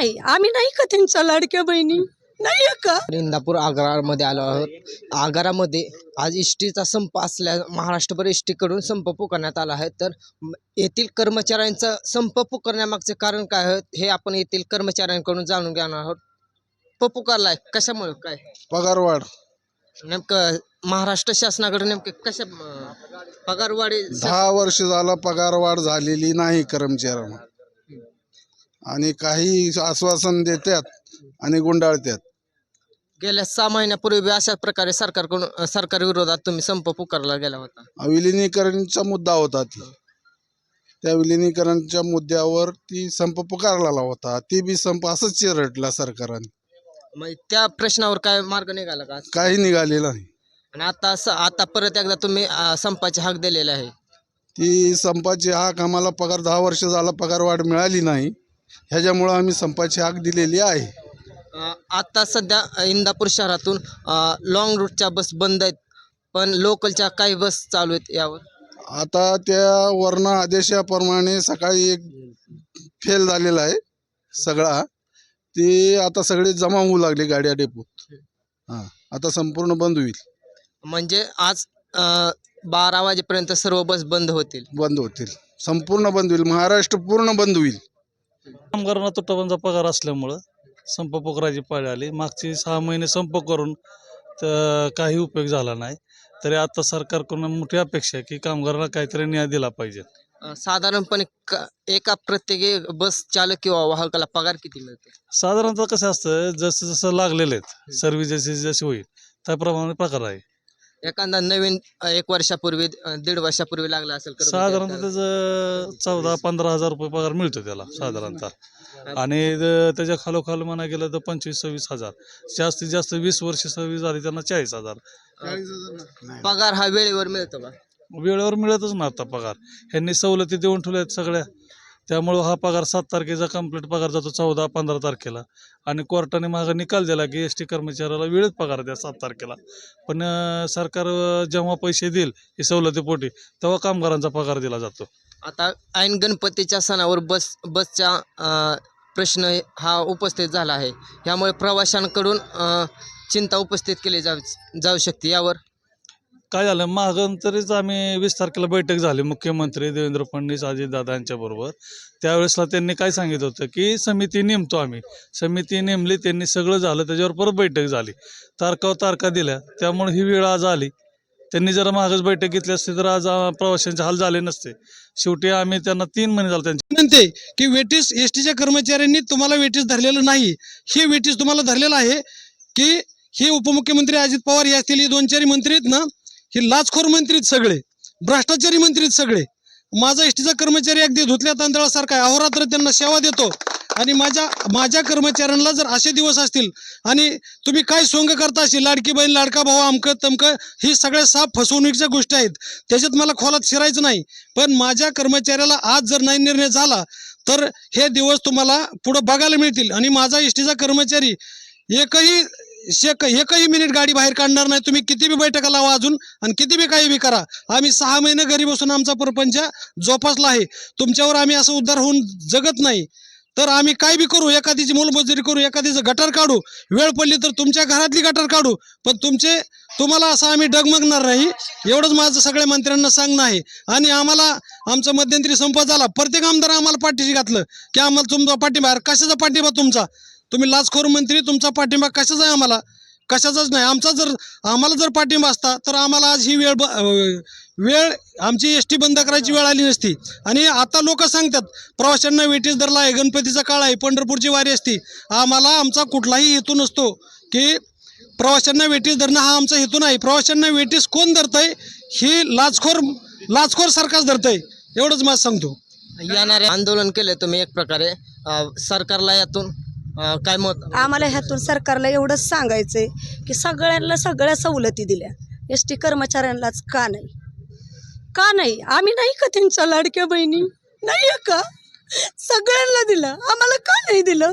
नाही. आम्ही नाही का त्यांच्या लाडक्या बहिणी? नाही आहे का? इंदापूर आगारामध्ये आलो आहोत. आगारामध्ये आज एस टीचा संप असल्या महाराष्ट्रभर एस टीकडून संप पुकारण्यात आला आहे. तर येथील कर्मचाऱ्यांचा संप पुकारण्यामागचे कारण काय आहे हे आपण येथील कर्मचाऱ्यांकडून जाणून घेणार आहोत. प पुकारलाय. कशामुळे काय? पगारवाढ. नेमकं महाराष्ट्र शासनाकडे नेमकं कशा पगारवाढी दहा वर्ष झालं पगारवाढ झालेली नाही कर्मचाऱ्यांना. आणि काही आश्वासन देतात आणि गुंडाळतात गेल्या सहा महिन्यापूर्वी बी अशाच प्रकारे सरकारकडून सरकार विरोधात तुम्ही संप पुकारला गेला होता. विलिनीकरणचा मुद्दा होता ती. त्या विलिनीकरणच्या मुद्द्यावर ती संप पुकारलेला होता. ती बी संप असंच चिरटला सरकारने. मग त्या प्रश्नावर काय मार्ग निघाला का? काही निघालेलं नाही. आणि आता स- आता परत एकदा तुम्ही अं, संपाचे हाक दिलेले आहे. ती संपाची हाक आम्हाला पगार दहा वर्ष झाला पगारवाढ मिळाली नाही. ह्याच्यामुळं आम्ही संपाची हाक दिलेली आहे. अं, आता सध्या इंदापूर शहरातून लॉंग रूटच्या बस बंद आहेत पण लोकलच्या काही बस चालू आहेत यावर. आता त्या वर्ण आदेशाप्रमाणे सकाळी एक फेल झालेला आहे सगळा. ते आता सगळे जमा होऊ लागले गाड्या डेपोत हां आता संपूर्ण बंद होईल. म्हणजे आज अं, बारा वाजेपर्यंत सर्व बस बंद होतील. बंद होतील. संपूर्ण बंद होईल. महाराष्ट्र पूर्ण बंद होईल. कामगारांना तुटवंजा पगार असल्यामुळं संप पुकाराची पाळी आली. मागची सहा महिने संप करून तर काही उपयोग झाला नाही. तरी आता सरकारकडून मोठी अपेक्षा आहे की कामगारांना काहीतरी न्याय दिला पाहिजे. अं, साधारणपणे क- एका प्रत्येकी बस चालक किंवा वाहकाला पगार किती मिळते? साधारणतः कसं असतं जसं जसं लागलेले आहेत सर्व्हिस जशी जशी होईल त्याप्रमाणे पगार आहे. एखादा नवीन अं, एक वर्षापूर्वी अं, दीड वर्षापूर्वी लागला असेल कर्मचारी साधारणतः त्याला. त्याचं चौदा पंधरा हजार रुपये पगार मिळतो त्याला साधारणतः. आणि ज- त्याच्या खालोखाल म्हणा गेलं तर पंचवीस सव्वीस हजार. जास्तीत जास्त वीस वर्ष सर्व्हिस झाली त्यांना चाळीस हजार. पगार हा वेळेवर मिळतो का? वेळेवर मिळतच ना आता पगार. ह्यांनी सवलती देऊन ठेवल्या आहेत सगळ्या. त्यामुळं हा पगार सात तारखेचा कंप्लीट पगार जातो चौदा पंधरा तारखेला. आणि कोर्टाने मागं निकाल दिला की एस टी कर्मचाऱ्याला वेळेत पगार द्या सात तारखेला. पण सरकार जेव्हा पैसे देईल हे सवलतीपोटी तेव्हा कामगारांचा पगार दिला जातो. आता ऐन गणपतीच्या सणावर बस बसचा प्रश्न हा उपस्थित झाला आहे. यामुळे प्रवाशांकडून चिंता उपस्थित केली जाऊ जाऊ शकते. यावर काय झालं? मागंतरीच आम्ही वीस तारखेला बैठक झाली मुख्यमंत्री देवेंद्र फडणवीस अजितदादा यांच्याबरोबर त्यावेळेसला त्यांनी काय सांगितलं होतं की समिती नेमतो आम्ही. समिती नेमली त्यांनी सगळं झालं त्याच्यावर परत बैठक झाली. तारखावर तारखा दिल्या त्यामुळे ही वेळ आज आली. त्यांनी जर मागच बैठक घेतली असते तर आज प्रवाशांचे हाल झाले नसते. शेवटी आम्ही त्यांना तीन महिने झाले त्यांची विनंती की वेटीस एस टीच्या कर्मचाऱ्यांनी तुम्हाला वेटीस धरलेलं नाही. हे वेटीस तुम्हाला धरलेलं आहे की हे उपमुख्यमंत्री अजित पवार हे असतील हे दोन चारी मंत्री आहेत ना हे लाचखोर मंत्रीत सगळे भ्रष्टाचारी मंत्रीत सगळे माझा एसटीचा कर्मचारी अगदी धुतल्या तांदळासारखा आहे. अहोरात्र त्यांना सेवा देतो. आणि माझ्या माझ्या कर्मचाऱ्यांना जर असे दिवस असतील आणि तुम्ही काय सोंग करता असेल लाडकी बहीण लाडका भाऊ अमकं तमकं ही सगळ्या साफ फसवणुकीच्या गोष्टी आहेत. त्याच्यात मला खोलात शिरायचं नाही. पण माझ्या कर्मचाऱ्याला आज जर नाही निर्णय झाला तर हे दिवस तुम्हाला पुढं बघायला मिळतील. आणि माझा एस टीचा कर्मचारी एकही शेक एकही मिनिट गाडी बाहेर काढणार नाही. तुम्ही किती बी बैठका लावा अजून आणि किती बी काही बी करा. आम्ही सहा महिने घरी बसून आमचा प्रपंच जोपासला आहे. तुमच्यावर आम्ही असं उद्धार होऊन जगत नाही. तर आम्ही काय बी करू? एखादीची मोलमजुरी करू एखादीचं गटर काढू. वेळ पडली तर तुमच्या घरातली गटर काढू. पण तुमचे तुम्हाला असं आम्ही डगमगणार नाही. एवढंच माझं सगळ्या मंत्र्यांना सांगणं आहे. आणि आम्हाला आमचा मध्यंतरी संप झाला. प्रत्येक आमदार आम्हाला पाठीशी घातलं. की आम्हाला तुमचा पाठिंबा कशाचा पाठिंबा तुमचा? तुम्ही लाचखोर मंत्री तुमचा पाठिंबा कशाचा आहे आम्हाला? कशाचाच नाही. आमचा जर आम्हाला जर पाठिंबा असता तर आम्हाला आज ही वेळ ब वेळ आमची एस टी बंद करायची वेळ आली नसती. आणि आता लोक सांगतात प्रवाशांना वेटीस धरला आहे गणपतीचा काळ आहे पंढरपूरची वारी असती. आम्हाला आमचा कुठलाही हेतू नसतो की प्रवाशांना वेटीस धरणं हा आमचा हेतू नाही. प्रवाशांना वेटीस कोण धरतंय? ही लाचखोर लाचखोर सरकारच धरतंय. एवढंच माझं सांगतो. येणारे आंदोलन केले तुम्ही एक प्रकारे. सरकारला यातून अं, काय मत? आम्हाला ह्यातून सरकारला एवढंच सांगायचंय की सगळ्यांना सगळ्या सवलती दिल्या. एस टी कर्मचाऱ्यांनाच का नाही? का नाही? आम्ही नाही का त्यांच्या लाडक्या बहिणी? नाही आहे का? सगळ्यांना दिलं. आम्हाला का नाही दिलं?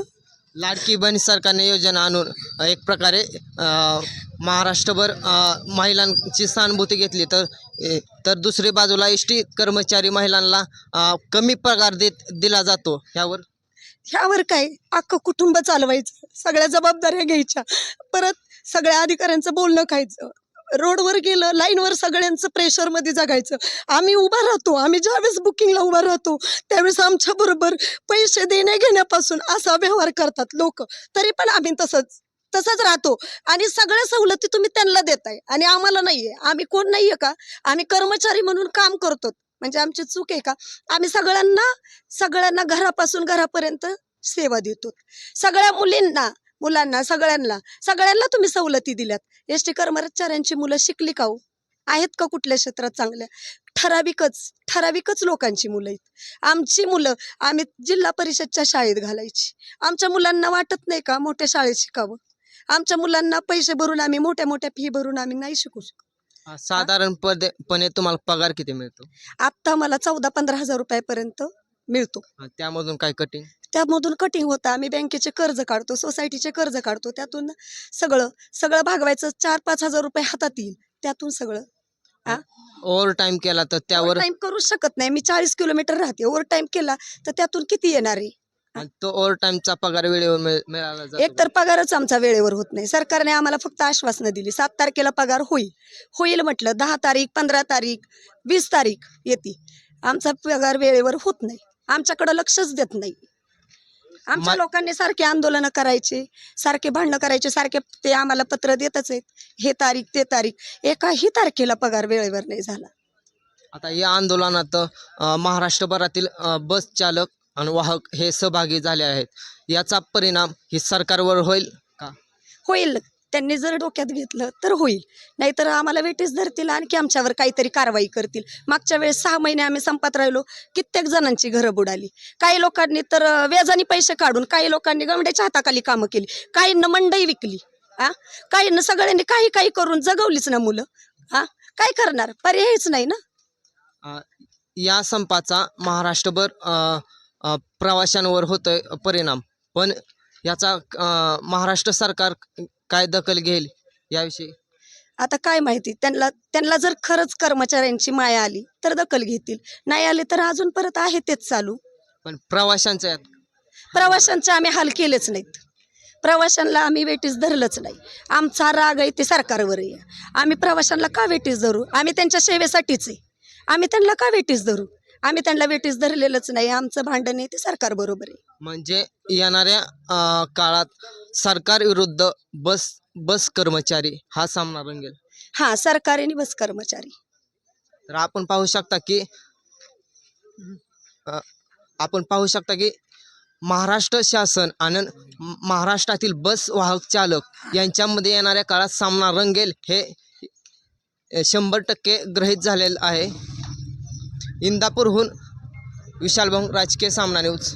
लाडकी बहीण सरकारने योजना आणून अं, एक प्रकारे अं, महाराष्ट्रभर अं, महिलांची सहानुभूती घेतली. तर ए, तर दुसरी बाजूला एस टी कर्मचारी महिलांना अं, कमी पगार देत दिला जातो. यावर ह्यावर काय? अख्खं कुटुंब चालवायचं. सगळ्या जबाबदाऱ्या घ्यायच्या. परत सगळ्या अधिकाऱ्यांचं बोलणं खायचं. रोडवर गेलं लाईनवर सगळ्यांचं प्रेशरमध्ये जगायचं. आम्ही उभा राहतो. आम्ही ज्यावेळेस बुकिंगला उभा राहतो त्यावेळेस आमच्याबरोबर पैसे देण्या घेण्यापासून असा व्यवहार करतात लोक. तरी पण आम्ही तसंच तसंच राहतो. आणि सगळ्या सवलती तुम्ही त्यांना देताय. आणि आम्हाला नाहीये. आम्ही कोण नाहीये का? आम्ही कर्मचारी म्हणून काम करतो म्हणजे आमची चूक आहे का? आम्ही सगळ्यांना सगळ्यांना घरापासून घरापर्यंत सेवा देतो. सगळ्या मुलींना मुलांना सगळ्यांना सगळ्यांना तुम्ही सवलती दिल्यात. एस टी कर्मचाऱ्यांची मुलं शिकली का हो? आहेत का कुठल्या क्षेत्रात चांगल्या? ठराविकच ठराविकच लोकांची मुलं आहेत. आमची मुलं आम्ही जिल्हा परिषदच्या शाळेत घालायची. आमच्या मुलांना वाटत नाही का मोठ्या शाळेत शिकावं? आमच्या मुलांना पैसे भरून आम्ही मोठ्या मोठ्या फी भरून आम्ही नाही शिकू शकतो. साधारणपणे तुम्हाला पगार किती मिळतो? आत्ता मला चौदा पंधरा हजार रुपयापर्यंत मिळतो. त्यामधून काय कटिंग त्यामधून कटिंग होतं. आम्ही बँकेचे कर्ज काढतो सोसायटीचे कर्ज काढतो. त्यातून सगळं सगळं भागवायचं. चार पाच हजार रुपये हातात येईल. त्यातून सगळं. ओव्हर टाइम केला तर त्यावर टाइम करू शकत नाही. मी चाळीस किलोमीटर राहते. ओव्हर टाइम केला तर त्यातून किती येणार आहे? आणि तो ओव्हर टाइमचा पगार वेळेवर मिळ- मिळाला जातो. एक तर पगारच आमचा वेळेवर होत नाही. सरकारने आम्हाला फक्त आश्वासनं दिली. सात तारखेला पगार होईल. होईल म्हटलं दहा तारीख पंधरा तारीख वीस तारीख येते. आमचा पगार वेळेवर होत नाही. आमच्याकडं लक्षच देत नाही. आमच्या मा- लोकांनी सारखे आंदोलनं करायचे सारखे भांडणं करायचे सारखे ते आम्हाला पत्र देतच आहेत. हे तारीख ते तारीख. एकाही तारखेला पगार वेळेवर नाही झाला. आता या आंदोलनात अ, महाराष्ट्रभरातील अ, बस चालक आणि वाहक हे सहभागी झाले आहेत. याचा परिणाम ही सरकारवर होईल का? होईल. त्यांनी जर डोक्यात घेतलं तर होईल. नाहीतर आम्हाला वेटीस धरतील आणखी आमच्यावर काहीतरी कारवाई करतील. मागच्या वेळेस सहा महिने आम्ही संपात राहिलो. कित्येक जणांची घरं बुडाली. काही लोकांनी तर व्याजाने पैसे काढून काही लोकांनी गमड्याच्या हाताखाली कामं केली. काहींना मंडई विकली. आ? काहींना सगळ्यांनी काही काही करून जगवलीच ना मुलं. हा काय करणार? पर्यायच नाही ना. या संपाचा महाराष्ट्रभर प्रवाशांवर होतोय परिणाम. पण याचा महाराष्ट्र सरकार काय दखल घेईल याविषयी? आता काय माहिती त्यांना त्यांना जर खरंच कर्मचाऱ्यांची माया आली तर दखल घेतील. नाही आली तर अजून परत आहे तेच चालू. पण प्रवाशांच्या यात प्रवाशांचे आम्ही हाल केलेच नाहीत. प्रवाशांना आम्ही वेटीस धरलंच नाही. आमचा राग आहे ते सरकारवर आहे. आम्ही प्रवाशांना का वेटीस धरू? आम्ही त्यांच्या सेवेसाठीच आहे. आम्ही त्यांना का वेटीस धरू? आम्ही त्यांना वेटीस धरलेलंच नाही. आमचं भांडण आहे ते सरकार बरोबर आहे. म्हणजे येणाऱ्या अ, काळात सरकार विरुद्ध बस बस कर्मचारी हा सामना रंगेल. हां सरकार आणि बस कर्मचारी. तर आपण पाहू शकता की अ, आपण पाहू शकता की महाराष्ट्र शासन आणि म- महाराष्ट्रातील बस वाहक चालक यांच्यामध्ये येणाऱ्या काळात सामना रंगेल हे अ, शंभर टक्के ग्रहित झालेलं आहे. इंदापूरहून विशाल भाऊ राजकीय सामना न्यूज.